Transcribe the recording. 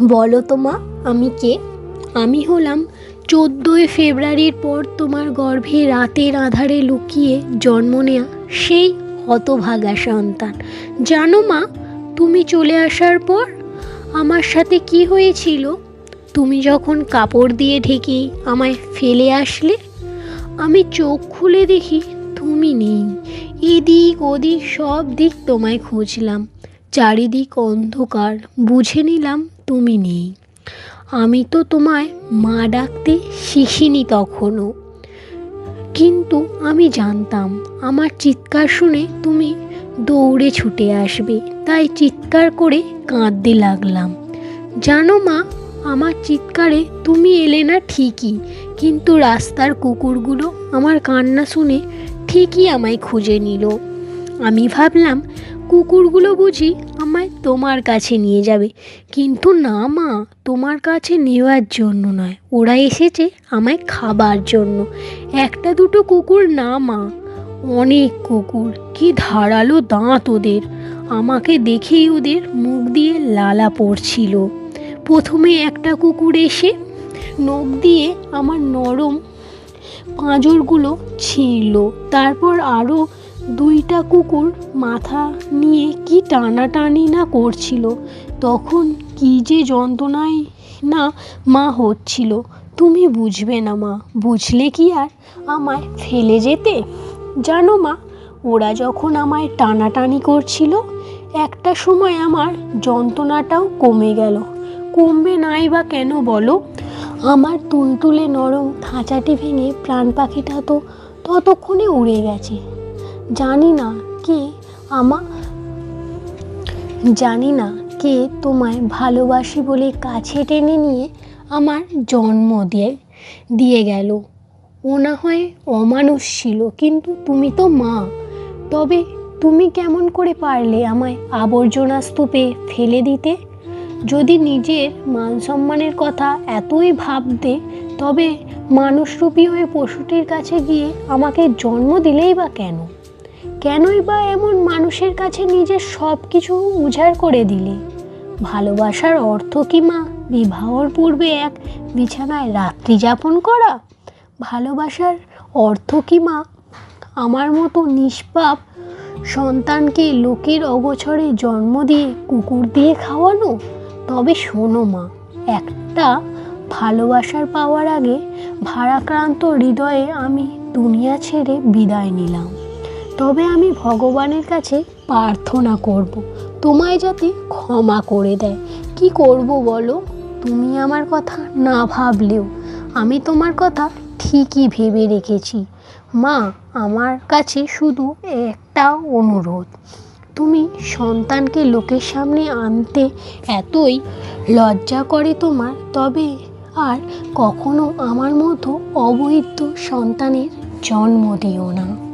বলো তো মা, আমি কে? আমি হলাম চোদ্দোই ফেব্রুয়ারির পর তোমার গর্ভে রাতের আধারে লুকিয়ে জন্ম নেয়া সেই হতভাগা সন্তান। জানো মা, তুমি চলে আসার পর আমার সাথে কি হয়েছিল? তুমি যখন কাপড় দিয়ে ঢেকে আমায় ফেলে আসলে, আমি চোখ খুলে দেখি তুমি নেই। এদিক ওদিক সব দিক তোমায় খুঁজলাম। চারিদিক অন্ধকার, বুঝে নিলাম তুমি নেই। আমি তো তোমায় মা ডাকতে শিখিনি তখনও। কিন্তু আমি জানতাম, আমার চিৎকার শুনে তুমি দৌড়ে ছুটে আসবে। তাই চিৎকার করে কাঁদতে লাগলাম। জানো মা, আমার চিৎকারে তুমি এলে না ঠিকই। কিন্তু রাস্তার কুকুরগুলো আমার কান্না শুনে ঠিকই আমায় খুঁজে নিল। আমি ভাবলাম কুকুরগুলো বুঝি আমায় তোমার কাছে নিয়ে যাবে। কিন্তু না মা, তোমার কাছে নেওয়ার জন্য নয়। ওরা এসেছে আমায় খাবার জন্য। একটা দুটো কুকুর না মা, অনেক কুকুর। কি ধারালো দাঁত ওদের। আমাকে দেখেই ওদের মুখ দিয়ে লালা পড়ছিল। প্রথমে একটা কুকুর এসে নখ দিয়ে আমার নরম পাঁজরগুলো ছিঁড়ল। তারপর আরও দুইটা কুকুর মাথা নিয়ে কি টানাটানি না করছিল, তখন কি যে যন্ত্রণায় না মা হচ্ছিল, তুমি বুঝবে না মা। বুঝলে কি আর আমায় ফেলে যেতে? জানো মা, ওরা যখন আমায় টানাটানি করছিল, একটা সময় আমার যন্ত্রণাটাও কমে গেল। কমবে নাই বা কেন বলো? আমার তুলতুলে নরম খাঁচাটি ভেঙে প্রাণ পাখিটা তো ততক্ষণে উড়ে গেছে। জানি না কে আমা জানি না কে তোমায় ভালোবাসি বলে কাছে টেনে নিয়ে আমার জন্ম দিয়ে দিয়ে গেল। ও না হয় অমানুষ ছিল, কিন্তু তুমি তো মা। তবে তুমি কেমন করে পারলে আমায় আবর্জনা স্তূপে ফেলে দিতে? যদি নিজের মান সম্মানের কথা এতই ভাবতে, তবে মানুষরূপী হয়ে পশুটির কাছে গিয়ে আমাকে জন্ম দিলেই বা কেন? কেনই বা এমন মানুষের কাছে নিজের সব কিছু উজাড় করে দিলে? ভালোবাসার অর্থ কি মা? বিবাহর পূর্বে এক বিছানায় রাত্রি যাপন করা? ভালোবাসার অর্থ কি মা? আমার মতো নিষ্পাপ সন্তানকে লোকের অগোছরে জন্ম দিয়ে কুকুর দিয়ে খাওয়ানো? তবে শোনো মা, একটা ভালোবাসার পাওয়ার আগে ভারাক্রান্ত হৃদয়ে আমি দুনিয়া ছেড়ে বিদায় নিলাম। তবে আমি ভগবানের কাছে প্রার্থনা করব। তোমায় যাতে ক্ষমা করে দেয়। কি করব বলো? তুমি আমার কথা না ভাবলেও আমি তোমার কথা ঠিকই ভেবে রেখেছি। মা, আমার কাছে শুধু একটা অনুরোধ। তুমি সন্তানকে লোকের সামনে আনতে এতই লজ্জা করে তোমার, তবে আর কখনো আমার মতো অবৈধ সন্তানের জন্ম দিও না।